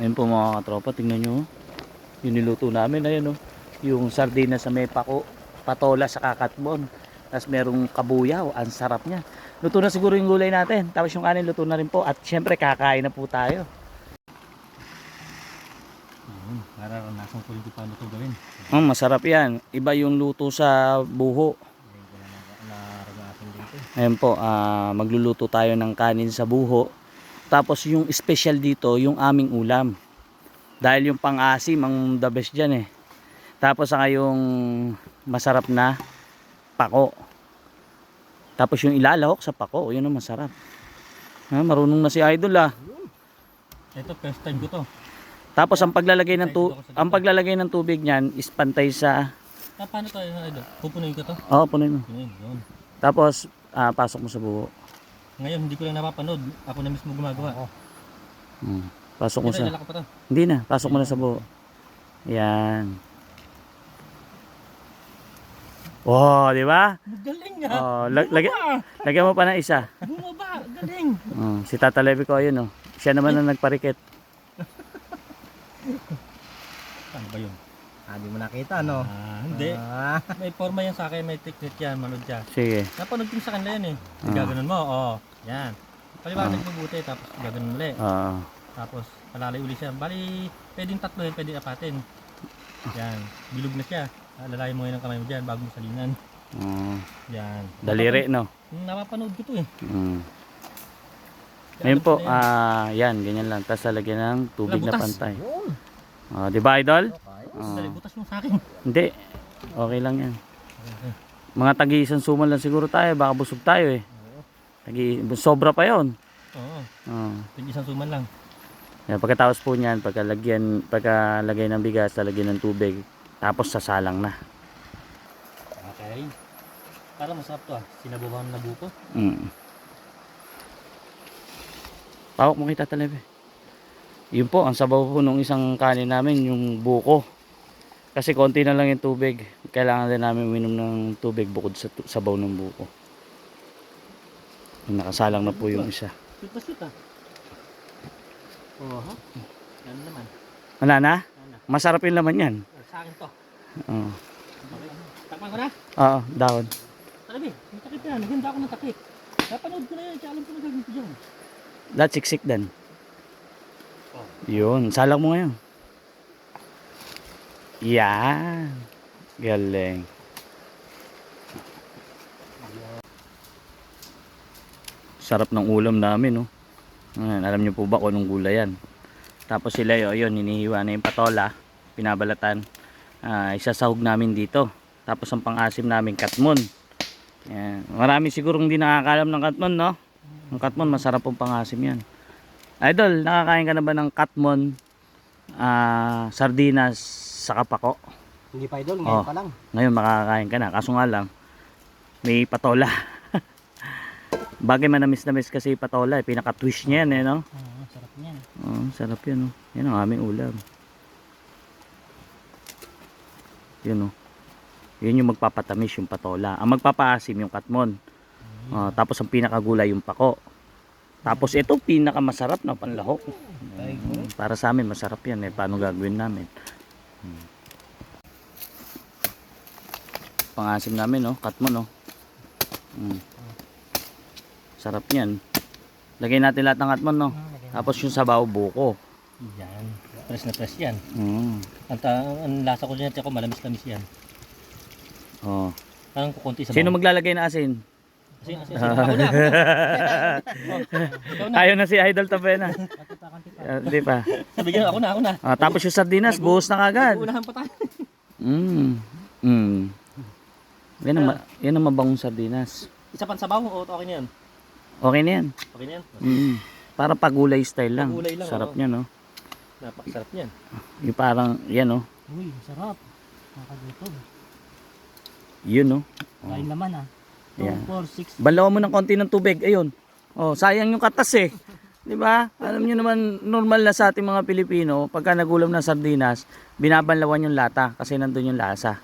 Ayun po mga katropa, tingnan nyo. oh. Yung niluto namin, ayun oh. Yung sardinas sa may pako, patola sa kakatbon. Tapos merong kabuyaw, ang sarap niya. Luto na siguro yung gulay natin. Tapos yung kanin luto na rin po. At syempre kakain na po tayo. Nararanasan ko rin kung paano ito gawin. Mm, masarap yan. Iba yung luto sa buho. Ayun po, ah, magluluto tayo ng kanin sa buho. Tapos yung special dito, yung aming ulam. Dahil yung pang-asim ang the best dyan eh. Tapos saka yung masarap na pako. Tapos yung ilalahok sa pako, yun ang masarap. Ha, marunong na si Idol ah. Ito, first time ko to. Tapos ang paglalagay ng tu ang paglalagay ng tubig niyan is pantay sa Ah, paano to? Ano, pupunuin ko to? Oh, punuin mo. Pupunuin, yun. Tapos ah, pasok mo sa buho. Ngayon, hindi ko lang napapanood. Ako na mismo gumagawa. Oo. Hmm. Pasok mo Ito, sa ilalak ko pa to. Hindi na, pasok mo na sa buho. Yan. Wow, di ba? Galing nga! Oh, lag lagyan, lagyan mo pa ng isa. Bumaba! Galing! Oh, si Tata Levi ko ayun oh. Siya naman ang nagparikit. Ano ba yun? Ah, di mo nakita, no? Ah, hindi. Ah, May forma yan sa akin, may technique yan, manood yan. Sige. Napanood ko sa kanila yan eh. Ah. Gaganon mo, oo. Yan. Paliwanag Ah. mo mabuti, tapos gaganon uli. Ah, Tapos palalay uli siya. Bali, pwedeng tatlo yan, pwedeng apatin. Yan. Bilog na siya. Alalayin mo yun ang kamay mo dyan bago mo salinan. ah, Yan. daliri no. Napapanood ko to eh. Mm. Ngayon po, yan. ah, yan, ganyan lang. Tapos lalagyan ng tubig na pantay. yun. Ah, di ba, idol? Okay. Ah, Dali, butas mo sa akin. hindi. Okay lang yan. Mga tagi-isang suman lang siguro tayo. Baka busog tayo eh. Tagi, sobra pa yon. Oo. Ah. Pwede isang suman lang. Yan, pagkatapos po niyan, pagkalagyan, pagkalagay ng bigas, lalagyan ng tubig, tapos sasalang na. Okay. Para masarap to ah. Sinabuhan na buko. Mm. Pawak mo kita talaga. Yun po, ang sabaw po nung isang kanin namin, yung buko. Kasi konti na lang yung tubig. Kailangan din namin uminom ng tubig bukod sa sabaw ng buko. Nakasalang na po yung isa. Sweet ah. Oo ha. Yan naman. Wala na? Masarap yung laman yan. Sa akin to. Oo. Takpan ko na. Oo, dahon. Talabi, may takip yan. Naganda ako ng takip. Napanood ko na yan. Alam ko na gagawin ko dyan. Lahat siksik din. Oh. Yun, salang mo ngayon. Yan. Galing. Sarap ng ulam namin, no. Ayan, alam niyo po ba kung anong gulay yan? Tapos sila yun, yun, hinihiwa na yung patola, pinabalatan. Ah, isasahog namin dito. Tapos ang pang-asim namin, katmon. Yan. Marami sigurong hindi nakakalam ng katmon, no? Ang katmon, masarap pong pang-asim yan. Idol, nakakain ka na ba ng katmon, ah, sardinas, sa kapako? Hindi pa idol, Oh. ngayon pa lang. Ngayon makakain ka na. Kaso nga lang, may patola. Bagay manamis na miss kasi patola. Eh. Pinaka-twist niya yan eh, no? Oo, sarap niyan. Oo, sarap yan, no? Yan ang aming ulam. Yun, no? Yun yung magpapatamis yung patola. Ang magpapaasim yung katmon. Ah, tapos ang pinakagulay yung pako. Tapos ito pinakamasarap na panlahok. Mm, para sa amin masarap yan eh. Paano gagawin namin? Hmm. Pangasim namin no, katmon no. Mm. Sarap yan. Lagay natin lahat ng katmon no. Tapos yung sabaw buko. Yan. Press na press yan. Mm. Ang, ta- ang lasa ko dyan, ako malamis-lamis yan. Oh. Parang kukunti sa Sino maglalagay ng asin? Kasi, kasi, kasi, ako na, ako na. Oh, na. Ayaw na si Idol Tabena. Pa. Ah, Hindi pa. Sabi niya, ako na, ako na. Ah, tapos yung sardinas, buhos na kagad. Unahan pa tayo. Mm. Mm. Yan ang, yan ang mabangong sardinas. Isa pang sabaw, o okay na yan. Okay na yan. Okay na yan. Mm. Para pagulay style lang. Pagulay lang, Sarap oo. niya, no? Napakasarap niyan. Yung parang, yan, no? Uy, sarap. Nakagutog. Yun, no? Kain naman ah. 2, Yan. 4, 6. Balawan mo ng konti ng tubig. Ayun. Oh, sayang yung katas eh. 'Di ba? Alam niyo naman normal na sa ating mga Pilipino, pagka nagulam ng sardinas, binabanlawan yung lata kasi nandun yung lasa.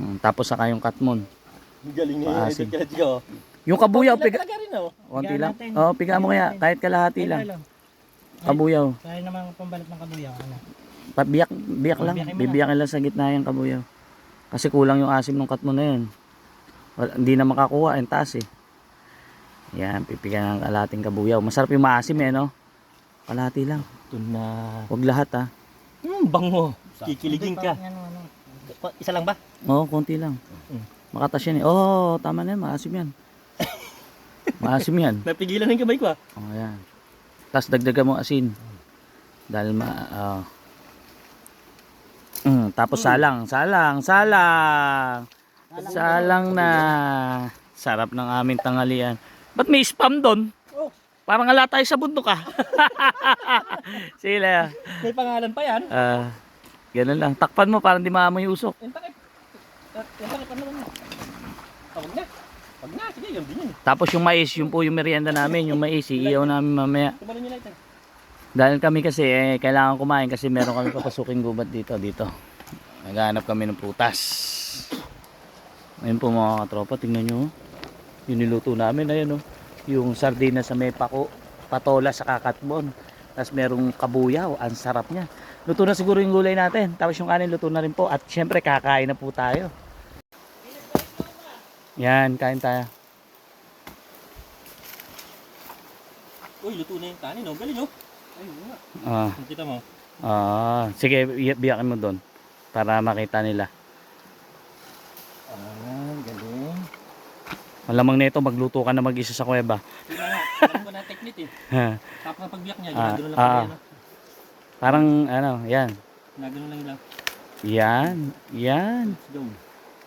Hmm, tapos saka yung katmon. Galing niya yung ko. Yung kabuyaw, piga, Talaga rin, oh. konti lang. natin. Oh, piga mo kaya, kahit kalahati lang. Kabuyaw. Kaya naman pambalat ng kabuyaw. Ano? Pa, biyak, biyak lang. Biyakin mo na. Bibiyakin lang sa gitna yung kabuyaw. Kasi kulang yung asim ng cut mo na yun. Wala, hindi na makakuha. Ang taas eh. Yan, pipigyan ng kalating kabuyaw. Masarap yung maasim eh, no? Kalahati lang. Ito na. Huwag lahat ah. Hmm, bango. Kikiligin ka. Parang Ano, ano. Isa lang ba? Oo, konti lang. Mm. Makatas yan eh. Oo, tama na yan. Maasim yan. Maasim yan. Napigilan ng kamay ko ah. Oh, yan. Tapos dagdagan mo asin. Dahil ma... ah. Mm, tapos salang, salang, salang. Salang na. Sarap ng aming tanghalian. Ba't may spam doon? Oh. Parang ala tayo sa bundok ah. Sila. May pangalan pa yan. Ah, ganun lang. Takpan mo para hindi maamoy usok. Yung takip. Yung takip ano mo? Ah, Wag na. Wag na. Sige, yun din yun. Tapos yung mais, yun po yung merienda namin. Yung mais, iiyaw namin mamaya. Tumalon nyo lighter. Dahil kami kasi eh, kailangan kumain kasi meron kami papasukin gubat dito dito. Naghahanap kami ng prutas. Ayun po mga katropa, tingnan nyo. oh. Yung niluto namin, ayun oh. Yung sardina sa may pako, patola sa kakatbon. Tapos merong kabuyaw, ang sarap niya. Luto na siguro yung gulay natin. Tapos yung kanin luto na rin po. At syempre kakain na po tayo. Yan, kain tayo. Uy, luto na yung kanin oh. Galing oh. Ay, oo nga. Ah, Kita mo. ah, sige, bi- biyakin mo doon para makita nila. Ah, galing. Malamang nito magluto ka na mag-isa sa kuweba. Yun na nga. Alam ko na technique eh. Tapos na pagbiyak niya, Ah, ginagano lang ah. yan. oh. Parang ano, yan. Ginagano lang lang. Yan, yan. Let's go.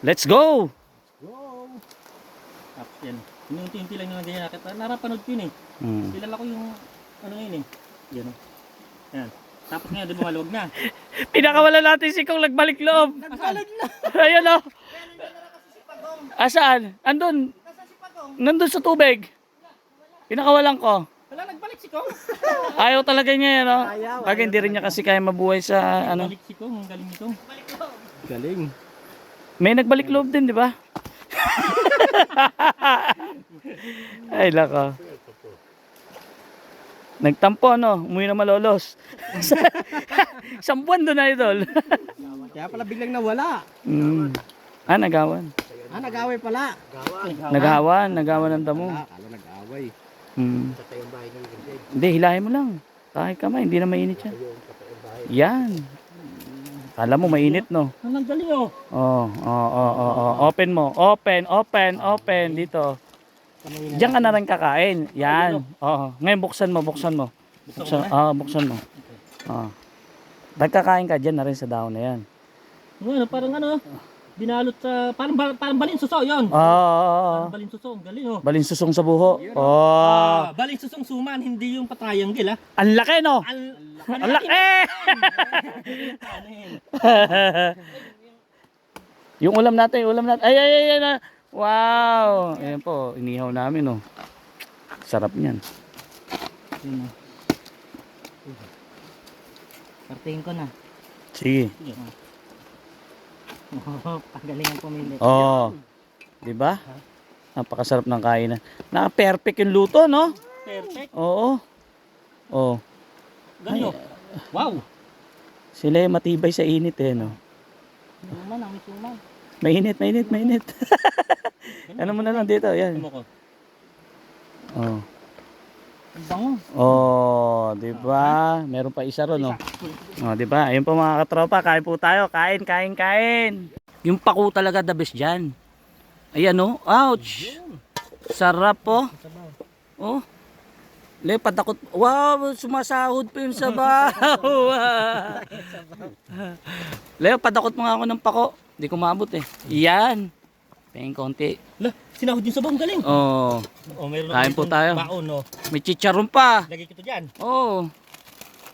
Let's! Go! Tapos yan. Inunti-unti lang naman ganyan. Nakita, narapanood ko yun eh. Hmm. Kilala ko yung ano yun eh. Yan oh. Yan. Tapos ngayon, di ba maluwag na? Pinakawala natin si Kong nagbalik loob. Nagbalik na! Ayan o. Asaan? Andun. Nandun sa tubig. Pinakawalan ko. Wala, nagbalik si Kong. Ayaw talaga niya yan o. Bagay hindi rin niya kasi kaya mabuhay sa ano. Nagbalik si Kong. Ang galing ni Kong. Galing. May nagbalik loob din, di ba? Ay, laka. Nagtampo, no? Umuwi na malolos. Isang buwan doon na, idol. Kaya pala biglang nawala. mm. Ah, nagawan. Ah, nag-away pala. Nagawan, nagawan ng damo. Ah, kala nag-away. Mm. Sa tayong bahay ng. Hindi, hilahin mo lang. Kahit kamay, hindi na mainit yan. Yan. Kala mo mainit, no? Ang galing oh. Oh, oh, oh, oh, oh. Open mo. Open, open, open. Dito. Diyan ka na rin kakain. Yan. Oo. Ngayon buksan mo, buksan mo. Buksan, ah, buksan mo. Ah. Nagkakain ka dyan na rin sa dahon na yan. Ano, parang ano, binalot sa, parang, bal- parang balin suso, yun. Ah, ah, ah, Parang balin suso, ang galing oh. Balin susong sa buho. Oh. Ah, balin susong suman, hindi yung patriangle ah. Ang laki, no? Al, Ang laki! yun? yung ulam natin, ulam natin. Ay, ay, ay, ay, na. Wow! Ayan po, inihaw namin, oh. Sarap niyan. Yun. Partingin ko na. Sige. Pagalingan pumili. Oh. 'Di ba? Napakasarap ng kainan. Naka-perfect yung luto, no? Perfect. Oo. Oh. Galing oh. Wow. Sila yung matibay sa init eh, no? Suman, ang may suman. Mainit, mainit, mainit. ano mo na lang dito, yan. Oh. Ang bango. Oh, 'di ba? Meron pa isa ron, no? Oh, 'di ba? Ayun po mga katropa, kain po tayo. Kain, kain, kain. Yung pako talaga the best diyan. Ayan oh. Ouch. Sarap po. Oh. Le, patakot. Wow, sumasahod pa yung sabaw. Leo, padakot mo nga ako ng pako. Hindi ko maabot eh. Yan. Pengin konti. Lah, sinahod yung sabang galing. Oh, Oh, meron Kain po tayo. Baon oh. may chicharon pa. Lagay ko diyan. Oh.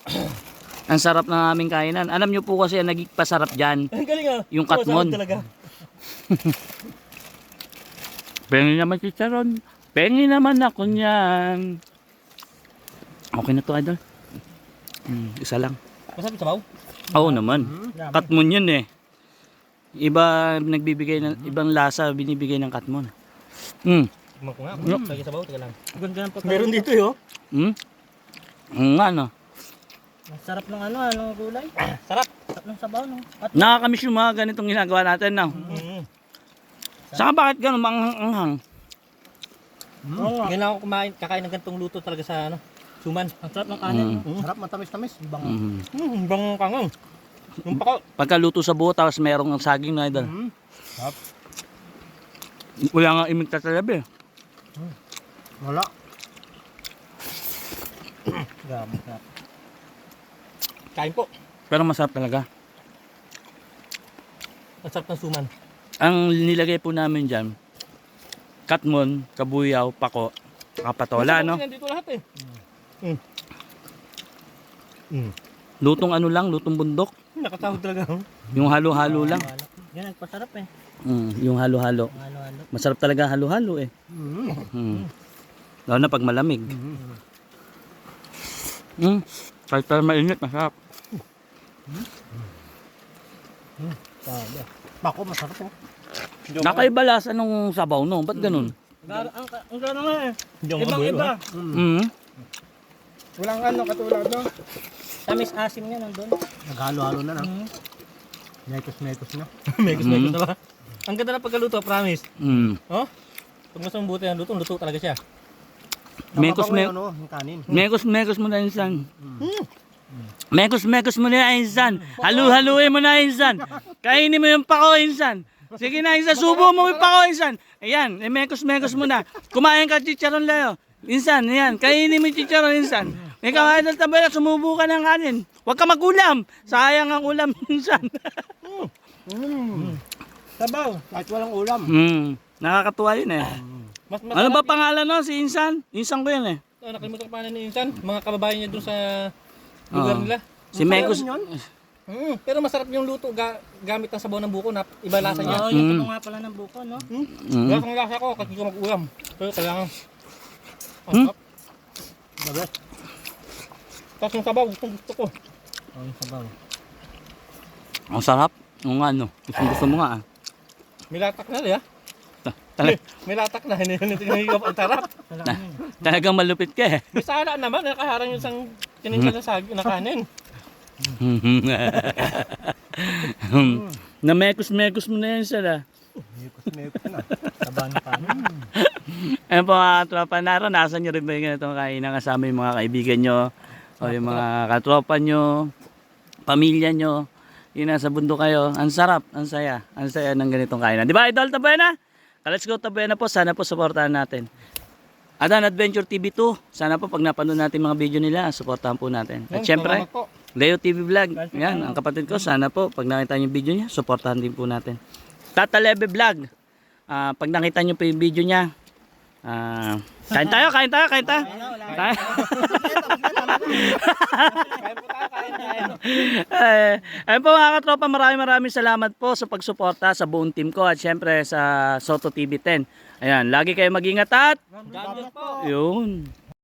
Ang sarap ng aming kainan. Alam nyo po kasi ang naging pasarap dyan. Ang galing ah. Yung Oo, katmon. sarap talaga. Pengi naman chicharon. Pengi naman ako niyan. Okay na to, idol. Hmm, isa lang. Masarap sabaw. Oo naman. Katmon yun eh. Iba nagbibigay ng ibang lasa binibigay ng katmon. Hmm. Tignan ko nga. Yup. Lagay sabaw, teka lang. Ganda ng pagkain. Meron dito yo. Hmm? Hmm, nga no. Ang sarap ng ano, anong gulay. Sarap. Sarap ng sabaw, no? At Nakakamiss yung mga ganitong ginagawa natin no. Mm. Saka bakit ganun manghang Oo nga. Ngayon lang ako kumain, kakain ng ganitong luto talaga sa ano, suman. Ang sarap ng kanin. Mm. no? Sarap matamis-tamis. Bango. mm Hmm, bang kangang. Yung pako. Pagkaluto sa buo tapos merong saging na idol. Mm. Wala nga imita talabi. Wala. Grabe, sarap. Kain po. Pero masarap talaga. Ang sarap ng suman. Ang nilagay po namin dyan, katmon, kabuyaw, pako, kapatola, no? Nandito lahat eh. Mm. Mm. Lutong ano lang, lutong bundok. Nakatawag talaga. Yung halo-halo lang. Yan, nagpasarap eh. Mm, yung halo-halo. Halo-halo. Masarap talaga halo-halo eh. Mm. Lalo na pag malamig. Mm. Kahit pa mainit, masarap. Sabi. Bako, masarap oh. Nakaiba lasa nung sabaw, no? Ba't ganun? Gar ang, ang gano'n nga eh. Ibang iba. Mm. Walang ano katulad no? Tamis asim niya nandun. Naghalo-halo na na. Mm. Mekos-mekos na. Megos na ba? Ang ganda na pagkaluto, promise. Mm. Oh? Pag mas mabuti ang luto, luto talaga siya. Mekos, me ano, kanin. mekos, mekos mo na insan. Mekos, mekos mo na insan. Halu-haluin mo na insan. Kainin mo yung pako insan. Sige na insan, subo mo yung pako insan. Ayan, eh, mekos, mekos mo na. Kumain ka chicharon leo. Insan, ayan, kainin mo yung chicharon insan. Ikaw, idol tabela, sumubo ka ng kanin. Huwag ka magulam. Sayang ang ulam insan. Sabaw, kahit walang ulam. hmm, nakakatuwa yun eh. Mas mas Ano ba pangalan no? Si Insan? Insan ko yun eh. Oh, nakalimutan ko pa ni Insan. Mga kababayan niya doon sa lugar Oo. nila. Si Mekos. Mm, pero masarap yung luto ga, gamit ang sabaw ng buko na iba lasa niya. Oo, yung Mm. ano nga pala ng buko, no? Mm. Lasang lasa ko kasi ko mag-ulam. Pero kailangan. Ang Hmm? sarap. Tapos yung sabaw, gusto gusto ko. Oo, yung sabaw. Ang sarap. Ang ano. Gusto, gusto mo nga ah. May latak na rin ah. Tala- May latak na, hindi hindi tinahigap ang Na- yun. talagang malupit ka eh. May sala naman, nakaharang yung isang kininsa na sagi na kanin. na mekos-mekos mo na yan sila. Sabaw ng kanin. Ayun po mga tropa naranasan nyo rin ba yung ganitong kainan kasama yung mga kaibigan nyo o yung mga katropa nyo, pamilya nyo. Yun nasa bundok kayo. Ang sarap, ang saya. Ang saya ng ganitong kainan. Di ba Idol Tabuena? Let's go Tabuena po. Sana po supportahan natin. Adan Adventure TV 2. Sana po pag napanood natin mga video nila, supportahan po natin. At syempre. Leo TV Vlog. Yan, ang kapatid ko. Sana po, pag nakita niyo yung video niya, supportahan din po natin. Tata Lebe Vlog. Ah, pag nakita niyo po yung video niya, ah, kain tayo, kain tayo, kain tayo. Kain. Eh, ayun po mga katropa, maraming maraming salamat po sa pagsuporta sa buong team ko at syempre sa Soto TV 10. Ayan, lagi kayo mag-ingat at yun.